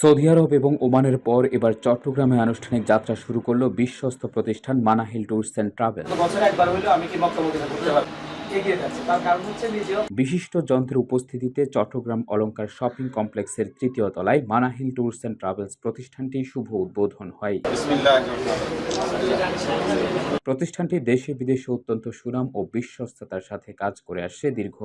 Saudi আরব এবং ওমানের পর এবার চট্টগ্রামে আনুষ্ঠানিক যাত্রা শুরু করল বিশ্বস্ত প্রতিষ্ঠান মানাহিল ট্যুরস অ্যান্ড ট্রাভেল বিশিষ্ট যন্ত্রের উপস্থিতিতে চট্টগ্রাম অলঙ্কার শপিং কমপ্লেক্সের তৃতীয় তলায় মানাহিল ট্যুরস অ্যান্ড ট্রাভেলস প্রতিষ্ঠানটি শুভ উদ্বোধন হয়। প্রতিষ্ঠানটি দেশে বিদেশে অত্যন্ত সুনাম ও বিশ্বস্ততার সাথে কাজ করে আসছে দীর্ঘ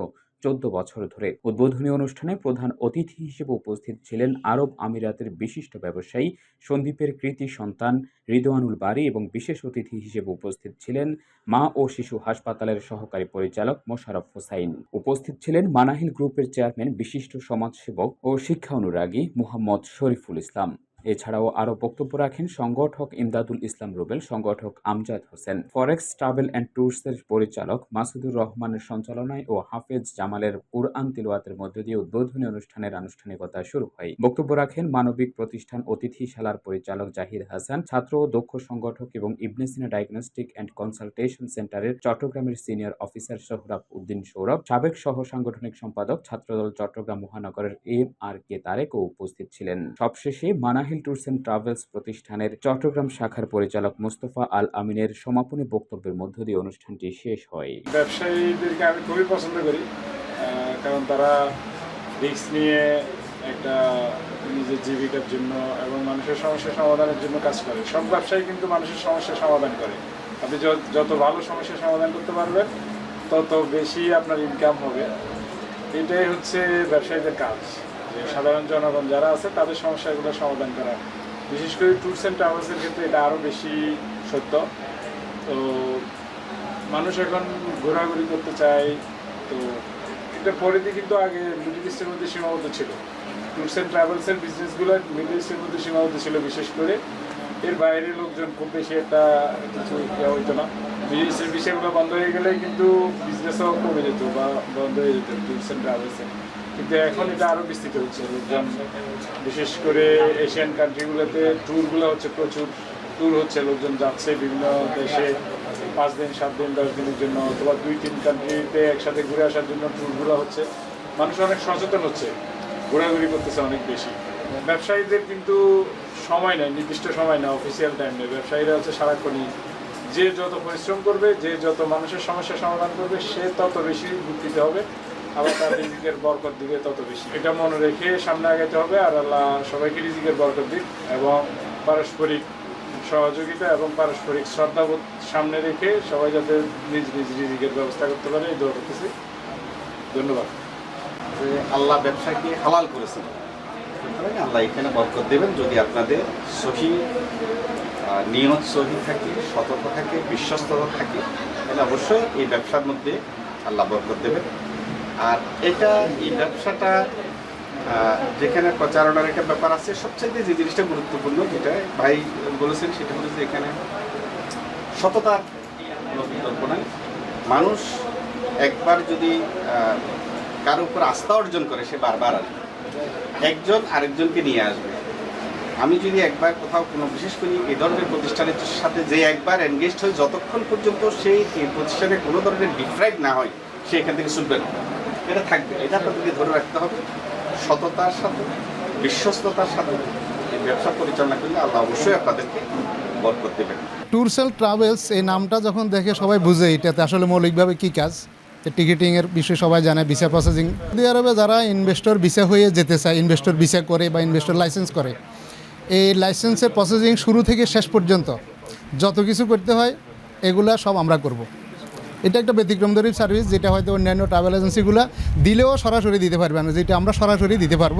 চোদ্দ বছর ধরে উদ্বোধনী অনুষ্ঠানে প্রধান অতিথি হিসেবে উপস্থিত ছিলেন আরব আমিরাতের বিশিষ্ট ব্যবসায়ী সন্দীপের কৃতি সন্তান রিদওয়ানুল বারী এবং বিশেষ অতিথি হিসেবে উপস্থিত ছিলেন মা ও শিশু হাসপাতালের সহকারী পরিচালক মোশারফ হোসাইন। উপস্থিত ছিলেন মানাহিল গ্রুপের চেয়ারম্যান, বিশিষ্ট সমাজসেবক ও শিক্ষা অনুরাগী মুহাম্মদ শরীফুল ইসলাম। এছাড়াও আরও বক্তব্য রাখেন সংগঠক ইমদাদুল ইসলাম রুবেল, সংগঠক Amjad Hossain, forex travel and ট্যুরসের পরিচালক মাসুদুর রহমানের সঞ্চালনায় ও হাফেজ জামালের কুরআন তিলওয়াতের মধ্য দিয়ে উদ্বোধনী অনুষ্ঠানের আনুষ্ঠানিকতা শুরু হয়। বক্তব্য রাখেন মানবিক প্রতিষ্ঠান অতিথিশালার পরিচালক জাহিদ হাসান, ছাত্র ও দক্ষ সংগঠক এবং Ibne Sina diagnostic and consultation সেন্টারের চট্টগ্রামের সিনিয়র অফিসার সোহরাব উদ্দিন সৌরভ, সাবেক সহ সাংগঠনিক সম্পাদক ছাত্রদল চট্টগ্রাম মহানগরের এম আর কে তারেকও উপস্থিত ছিলেন। সবশেষে মানাহিল ট্যুরস অ্যান্ড ট্রাভেলস প্রতিষ্ঠানের চট্টগ্রাম শাখার পরিচালক মোস্তফা আল আমিনের সমাপনী বক্তব্যের মধ্য দিয়ে অনুষ্ঠানটি শেষ হয়। ব্যবসায়ীদেরকে আমি খুবই পছন্দ করি কারণ তারা রিস্ক নিয়ে একটা নিজের জীবিকার জন্য এবং মানুষের সমস্যা সমাধানের জন্য কাজ করে। সব ব্যবসায়ী কিন্তু মানুষের সমস্যার সমাধান করে। আপনি যত ভালো সমস্যার সমাধান করতে পারবেন, তত বেশি আপনার ইনকাম হবে। এটাই হচ্ছে ব্যবসায়ীদের কাজ। সাধারণ জনগণ যারা আছে, তাদের সমস্যাগুলো সমাধান করা। বিশেষ করে ট্যুরস অ্যান্ড ট্রাভেলসের ক্ষেত্রে এটা আরও বেশি সত্য। তো মানুষ এখন ঘোরাঘুরি করতে চায়। তো এটা পরিধি কিন্তু আগে মিডল ইস্টের মধ্যে সীমাবদ্ধ ছিল। ট্যুরস অ্যান্ড ট্রাভেলসের বিজনেসগুলো মিডল ইস্টের মধ্যে সীমাবদ্ধ ছিল বিশেষ করে। এর বাইরে লোকজন খুব বেশি একটা কিছু হইতো না। ইস্টের বিষয়গুলো বন্ধ হয়ে গেলে কিন্তু বিজনেসও কমে যেত বা বন্ধ হয়ে যেত ট্যুরস ট্রাভেলসে কিন্তু এখন এটা আরও বিস্তৃত হচ্ছে লোকজন বিশেষ করে এশিয়ান কান্ট্রিগুলোতে ট্যুরগুলো হচ্ছে প্রচুর। ট্যুর হচ্ছে, লোকজন যাচ্ছে বিভিন্ন দেশে। পাঁচ দিন, সাত দিন, দশ দিনের জন্য অথবা দুই, তিন কান্ট্রিতে একসাথে ঘুরে আসার জন্য ট্যুরগুলো হচ্ছে। মানুষ অনেক সচেতন হচ্ছে। ঘোরাঘুরি করতেছে অনেক বেশি। ব্যবসায়ীদের কিন্তু সময় নেই, নির্দিষ্ট সময় নেই অফিসিয়াল টাইম নেই। ব্যবসায়ীরা হচ্ছে সারাক্ষণই যে যত পরিশ্রম করবে, যে যত মানুষের সমস্যা সমাধান করবে, সে তত বেশি ভুক্তিতে হবে। আবার তার রিজিকের বরকত দিবে তত বেশি। এটা মনে রেখে সামনে আগাইতে হবে আর আল্লাহ সবাইকে রিজিকের বরকত দিক এবং পারস্পরিক সহযোগিতা এবং পারস্পরিক শ্রদ্ধাবোধ সামনে রেখে সবাই যাতে নিজ নিজ রিজিকের ব্যবস্থা করতে পারে, এই দোয়া করতেছি। ধন্যবাদ। আল্লাহ ব্যবসাকে হালাল করেছেন। সুতরাং আল্লাহ এখানে বরকত দেবেন। যদি আপনাদের সহি নিয়ত সহি থাকে, সতর্ক থাকে বিশ্বস্ততা থাকে, তাহলে অবশ্যই এই ব্যবসার মধ্যে আল্লাহ বরকত দেবেন। আর এটা, এই ব্যবসাটা যেখানে প্রচারণার একটা ব্যাপার আছে সবচেয়ে যে জিনিসটা গুরুত্বপূর্ণ, যেটা ভাই বলেছেন, সেটা যে এখানে সততার নাই। মানুষ একবার যদি কারও উপর আস্থা অর্জন করে, সে বারবার আসবে। একজন আরেকজনকে নিয়ে আসবে। আমি যদি একবার কোথাও কোনো, বিশেষ করে এই ধরনের প্রতিষ্ঠানের সাথে যে একবার এনগেজড হয় যতক্ষণ পর্যন্ত সেই প্রতিষ্ঠানে কোনো ধরনের ডিফ্রাইড না হয়, সে এখান থেকে শুনবে না। এটা থাকবে। এটা আপনাদেরকে ধরে রাখতে হবে। সততার সাথে, বিশ্বস্ততার সাথে এই ব্যবসা পরিচালনা করলে আল্লাহ অবশ্যই আপনাদেরকে বরকত দেবেন। ট্যুরস অ্যান্ড ট্রাভেলস এই নামটা যখন দেখে সবাই বুঝে এটাতে আসলে মৌলিকভাবে কী কাজ। যে টিকিটিংয়ের বিষয়ে সবাই জানে ভিসা প্রসেসিং সৌদি আরবে যারা ইনভেস্টর ভিসা হয়ে যেতে চায় ইনভেস্টর ভিসা করে বা ইনভেস্টর লাইসেন্স করে, এই লাইসেন্সের প্রসেসিং শুরু থেকে শেষ পর্যন্ত যত কিছু করতে হয়, এগুলা সব আমরা করব। এটা একটা ব্যতিক্রমধর্মী সার্ভিস যেটা হয়তো অন্যান্য ট্রাভেল এজেন্সিগুলো দিলেও সরাসরি দিতে পারবে না, যেটা আমরা সরাসরি দিতে পারব।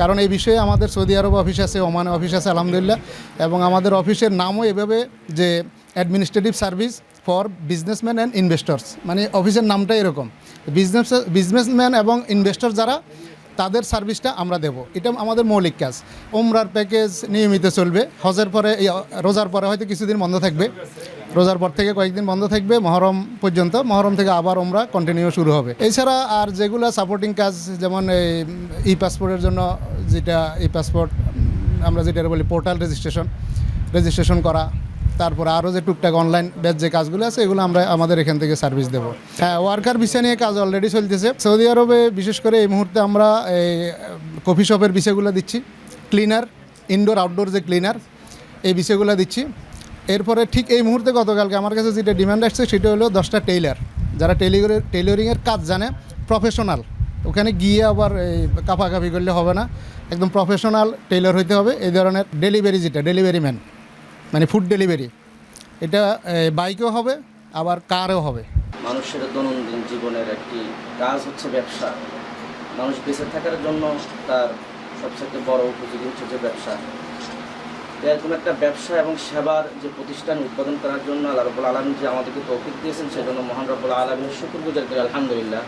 কারণ এই বিষয়ে আমাদের সৌদি আরব অফিস আছে ওমান অফিস আছে, আলহামদুলিল্লাহ। এবং আমাদের অফিসের নামও এভাবে যে administrative service for businessman and investors মানে অফিসের নামটা এরকম। বিজনেস বিজনেসম্যান এবং ইনভেস্টর যারা, তাদের সার্ভিসটা আমরা দেব। এটা আমাদের মৌলিক কাজ। ওমরার প্যাকেজ নিয়মিত চলবে। হজের পরে রোজার পরে হয়তো কিছুদিন বন্ধ থাকবে। রোজার পর থেকে কয়েকদিন বন্ধ থাকবে। মহরম পর্যন্ত। মহরম থেকে আবার ওমরা কন্টিনিউ শুরু হবে। এছাড়া আর যেগুলো সাপোর্টিং কাজ, যেমন এই ই পাসপোর্টের জন্য যেটা ই পাসপোর্ট আমরা যেটা বলি পোর্টাল রেজিস্ট্রেশন রেজিস্ট্রেশন করা তারপরে আরও যে টুকটাক অনলাইন ব্যাচ যে কাজগুলো আছে, এগুলো আমরা আমাদের এখান থেকে সার্ভিস দেবো। হ্যাঁ ওয়ার্কার ভিসা নিয়ে কাজ অলরেডি চলতেছে। সৌদি আরবে বিশেষ করে এই মুহূর্তে আমরা এই কফি শপের বিষয়গুলো দিচ্ছি। ক্লিনার ইনডোর আউটডোর যে ক্লিনার এই বিষয়গুলো দিচ্ছি। এরপরে ঠিক এই মুহূর্তে গতকালকে আমার কাছে যেটা ডিমান্ড আসছে, সেটা হলো দশটা টেইলার যারা টেলিগরের টেইলরিংয়ের কাজ জানে প্রফেশনাল ওখানে গিয়ে আবার এই কাফাকাফি করলে হবে না। একদম প্রফেশনাল টেইলর হইতে হবে। এই ধরনের ডেলিভারি যেটা ডেলিভারি ম্যান মানে ফুড ডেলিভারি এটা বাইকেও হবে, আবার কারও হবে। মানুষের দৈনন্দিন জীবনের একটি কাজ হচ্ছে ব্যবসা। মানুষ বেঁচে থাকার জন্য তার সবচেয়ে বড় উপযোগী হচ্ছে যে ব্যবসা। এরকম একটা ব্যবসা এবং সেবার যে প্রতিষ্ঠান উৎপাদন করার জন্য আল্লাহ রবুল আলম যে আমাদেরকে তৌফিক দিয়েছেন, সেজন্য মহান রব্বুল আলমীর শুকুর গুজার করি, আলহামদুলিল্লাহ।